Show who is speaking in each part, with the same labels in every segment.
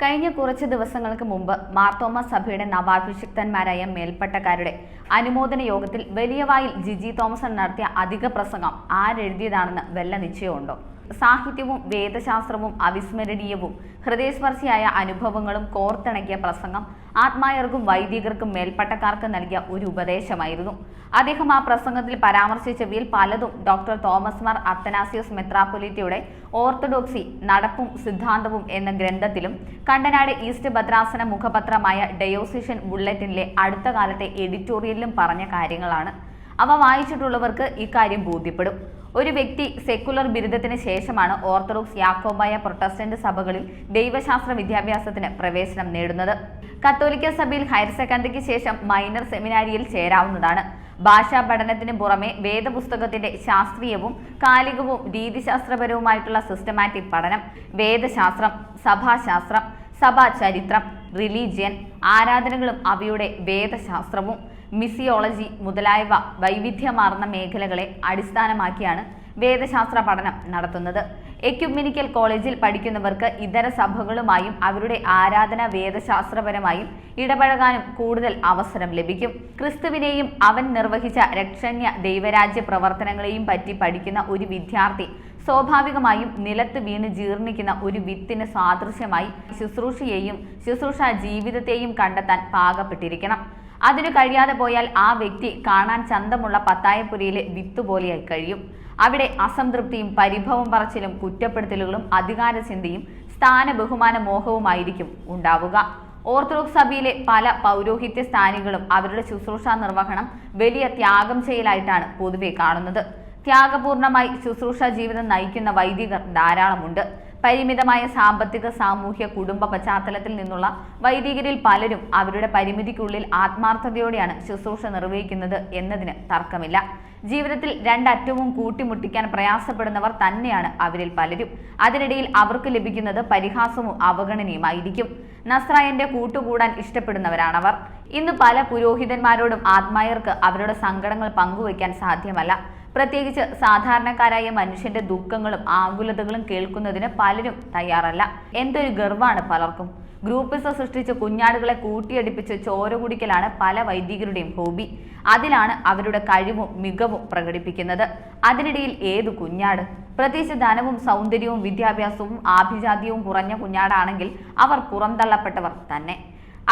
Speaker 1: കഴിഞ്ഞ കുറച്ച് ദിവസങ്ങൾക്ക് മുമ്പ് മാർത്തോമ സഭയുടെ നവാഭിഷിക്തന്മാരായ മേൽപ്പട്ടക്കാരുടെ അനുമോദന യോഗത്തിൽ വലിയ വായിൽ ജിജി തോമസൺ നടത്തിയ അധിക പ്രസംഗം ആരെഴുതിയതാണെന്ന് വല്ല നിശ്ചയമുണ്ടോ സാഹിത്യവും വേദശാസ്ത്രവും അവിസ്മരണീയവും ഹൃദയസ്പർശിയായ അനുഭവങ്ങളും കോർത്തിണക്കിയ പ്രസംഗം ആത്മായർക്കും വൈദികർക്കും മേൽപ്പട്ടക്കാർക്ക് നൽകിയ ഒരു ഉപദേശമായിരുന്നു. അദ്ദേഹം ആ പ്രസംഗത്തിൽ പരാമർശിച്ചവയിൽ പലതും ഡോക്ടർ തോമസ് മാർ അത്തനാസിയോസ് മെത്രാപ്പൊലിറ്റയുടെ ഓർത്തഡോക്സി നടപ്പും സിദ്ധാന്തവും എന്ന ഗ്രന്ഥത്തിലും കണ്ടനാട് ഈസ്റ്റ് ഭദ്രാസന മുഖപത്രമായ ഡയോസിഷൻ ബുള്ളറ്റിനിലെ അടുത്ത കാലത്തെ എഡിറ്റോറിയലിലും പറഞ്ഞ കാര്യങ്ങളാണ്. അവ വായിച്ചിട്ടുള്ളവർക്ക് ഇക്കാര്യം ബോധ്യപ്പെടും. ഒരു വ്യക്തി സെക്കുലർ ബിരുദത്തിന് ശേഷമാണ് ഓർത്തഡോക്സ് യാക്കോബായ പ്രൊട്ടസ്റ്റന്റ് സഭകളിൽ ദൈവശാസ്ത്ര വിദ്യാഭ്യാസത്തിന് പ്രവേശനം നേടുന്നത്. കത്തോലിക്ക സഭയിൽ ഹയർ സെക്കൻഡറിക്ക് ശേഷം മൈനർ സെമിനാരിയിൽ ചേരാവുന്നതാണ്. ഭാഷാ പഠനത്തിന് പുറമെ വേദപുസ്തകത്തിന്റെ ശാസ്ത്രീയവും കാലികവും രീതിശാസ്ത്രപരവുമായിട്ടുള്ള സിസ്റ്റമാറ്റിക് പഠനം വേദശാസ്ത്രം സഭാശാസ്ത്രം സഭാ ചരിത്രം റിലീജിയൻ ആരാധനകളും അവയുടെ വേദശാസ്ത്രവും മിസിയോളജി മുതലായവ വൈവിധ്യമാർന്ന മേഖലകളെ അടിസ്ഥാനമാക്കിയാണ് വേദശാസ്ത്ര പഠനം നടത്തുന്നത്. എക്യുമെനിക്കൽ കോളേജിൽ പഠിക്കുന്നവർക്ക് ഇതര സഭകളുമായും അവരുടെ ആരാധന വേദശാസ്ത്രപരമായും ഇടപഴകാനും കൂടുതൽ അവസരം ലഭിക്കും. ക്രിസ്തുവിനെയും അവൻ നിർവഹിച്ച രക്ഷണ്യ ദൈവരാജ്യ പ്രവർത്തനങ്ങളെയും പറ്റി പഠിക്കുന്ന ഒരു വിദ്യാർത്ഥി സ്വാഭാവികമായും നിലത്ത് വീണ് ജീർണിക്കുന്ന ഒരു വിത്തിന് സാദൃശ്യമായി ശുശ്രൂഷയെയും ശുശ്രൂഷ ജീവിതത്തെയും കണ്ടെത്താൻ പാകപ്പെട്ടിരിക്കണം. അതിനു കഴിയാതെ പോയാൽ ആ വ്യക്തി കാണാൻ ചന്തമുള്ള പത്തായപ്പുരിയിലെ വിത്ത് പോലെയായി കഴിയും. അവിടെ അസംതൃപ്തിയും പരിഭവം പറച്ചിലും കുറ്റപ്പെടുത്തലുകളും അധികാരചിന്തയും സ്ഥാന ബഹുമാന മോഹവുമായിരിക്കും ഉണ്ടാവുക. ഓർത്തഡോക്സ് സഭയിലെ പല പൗരോഹിത്യ സ്ഥാനികളും അവരുടെ ശുശ്രൂഷാ നിർവഹണം വലിയ ത്യാഗം ചെയ്യലായിട്ടാണ് പൊതുവെ കാണുന്നത്. ത്യാഗപൂർണമായി ശുശ്രൂഷ ജീവിതം നയിക്കുന്ന വൈദികർ ധാരാളമുണ്ട്. പരിമിതമായ സാമ്പത്തിക സാമൂഹ്യ കുടുംബ പശ്ചാത്തലത്തിൽ നിന്നുള്ള വൈദികരിൽ പലരും അവരുടെ പരിമിതിക്കുള്ളിൽ ആത്മാർത്ഥതയോടെയാണ് ശുശ്രൂഷ നിർവഹിക്കുന്നത് എന്നതിന് തർക്കമില്ല. ജീവിതത്തിൽ രണ്ടറ്റവും കൂട്ടിമുട്ടിക്കാൻ പ്രയാസപ്പെടുന്നവർ തന്നെയാണ് അവരിൽ പലരും. അതിനിടയിൽ അവർക്ക് ലഭിക്കുന്നത് പരിഹാസവും അവഗണനയുമായിരിക്കും. നസ്രായന്റെ കൂട്ടുകൂടാൻ ഇഷ്ടപ്പെടുന്നവരാണവർ. ഇന്ന് പല പുരോഹിതന്മാരോടും ആത്മായർക്ക് അവരുടെ സങ്കടങ്ങൾ പങ്കുവയ്ക്കാൻ സാധ്യമല്ല. പ്രത്യേകിച്ച് സാധാരണക്കാരായ മനുഷ്യന്റെ ദുഃഖങ്ങളും ആകുലതകളും കേൾക്കുന്നതിന് പലരും തയ്യാറല്ല. എന്തൊരു ഗർവാണ് പലർക്കും. ഗ്രൂപ്പിസ സൃഷ്ടിച്ച് കുഞ്ഞാടുകളെ കൂട്ടിയടിപ്പിച്ച് ചോര കുടിക്കലാണ് പല വൈദികരുടെയും ഹോബി. അതിലാണ് അവരുടെ കഴിവും മികവും പ്രകടിപ്പിക്കുന്നത്. അതിനിടയിൽ ഏതു കുഞ്ഞാട്? പ്രത്യേകിച്ച് ധനവും സൗന്ദര്യവും വിദ്യാഭ്യാസവും ആഭിജാത്യവും കുറഞ്ഞ കുഞ്ഞാടാണെങ്കിൽ അവർ പുറന്തള്ളപ്പെട്ടവർ തന്നെ.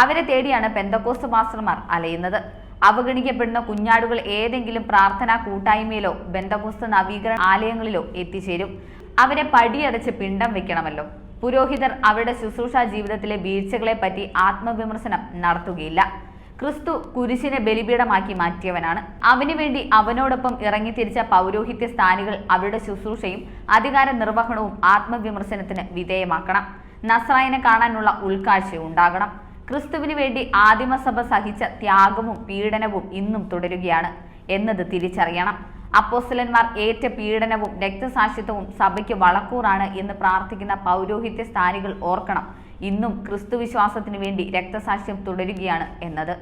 Speaker 1: അവരെ തേടിയാണ് പെന്തക്കോസ് മാസ്റ്റർമാർ അലയുന്നത്. അവഗണിക്കപ്പെടുന്ന കുഞ്ഞാടുകൾ ഏതെങ്കിലും പ്രാർത്ഥനാ കൂട്ടായ്മയിലോ ബന്ധപുസ്ത നവീകരണ ആലയങ്ങളിലോ എത്തിച്ചേരും. അവരെ പടിയടച്ച് പിണ്ടം വെക്കണമല്ലോ. പുരോഹിതർ അവരുടെ ശുശ്രൂഷ ജീവിതത്തിലെ വീഴ്ചകളെ പറ്റി ആത്മവിമർശനം നടത്തുകയില്ല. ക്രിസ്തു കുരിശിനെ ബലിപീഠമാക്കി മാറ്റിയവനാണ്. അവനു വേണ്ടി അവനോടൊപ്പം ഇറങ്ങിത്തിരിച്ച പൗരോഹിത്യ സ്ഥാനികൾ അവരുടെ ശുശ്രൂഷയും അധികാര നിർവഹണവും ആത്മവിമർശനത്തിന് വിധേയമാക്കണം. നസ്രായനെ കാണാനുള്ള ഉൾക്കാഴ്ച ഉണ്ടാകണം. ക്രിസ്തുവിന് വേണ്ടി ആദിമസഭ സഹിച്ച ത്യാഗവും പീഡനവും ഇന്നും തുടരുകയാണ് എന്നത് തിരിച്ചറിയണം. അപ്പോസ്തലന്മാർ ഏറ്റ പീഡനവും രക്തസാക്ഷിത്വവും സഭയ്ക്ക് വളക്കൂറാണ് എന്ന് പ്രാർത്ഥിക്കുന്ന പൗരോഹിത്യ സ്ഥാനികൾ ഓർക്കണം. ഇന്നും ക്രിസ്തുവിശ്വാസത്തിനു വേണ്ടി രക്തസാക്ഷ്യം തുടരുകയാണ് എന്നത്.